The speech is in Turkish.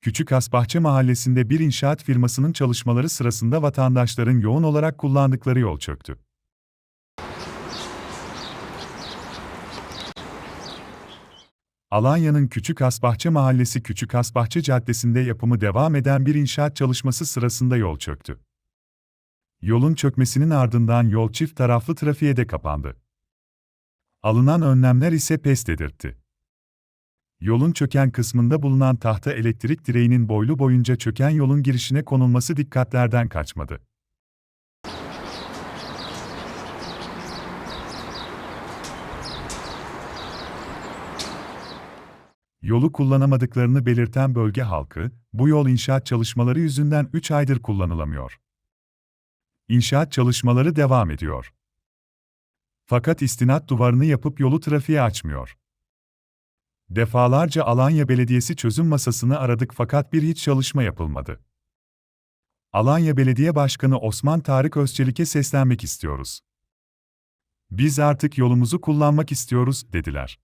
Küçük Asbahçe Mahallesi'nde bir inşaat firmasının çalışmaları sırasında vatandaşların yoğun olarak kullandıkları yol çöktü. Alanya'nın Küçük Asbahçe Mahallesi Küçük Asbahçe Caddesi'nde yapımı devam eden bir inşaat çalışması sırasında yol çöktü. Yolun çökmesinin ardından yol çift taraflı trafiğe de kapandı. Alınan önlemler ise pes dedirtti. Yolun çöken kısmında bulunan tahta elektrik direğinin boylu boyunca çöken yolun girişine konulması dikkatlerden kaçmadı. Yolu kullanamadıklarını belirten bölge halkı, bu yol inşaat çalışmaları yüzünden 3 aydır kullanılamıyor. İnşaat çalışmaları devam ediyor. Fakat istinat duvarını yapıp yolu trafiğe açmıyor. Defalarca Alanya Belediyesi çözüm masasını aradık fakat bir hiç çalışma yapılmadı. Alanya Belediye Başkanı Osman Tarık Özçelik'e seslenmek istiyoruz. Biz artık yolumuzu kullanmak istiyoruz, dediler.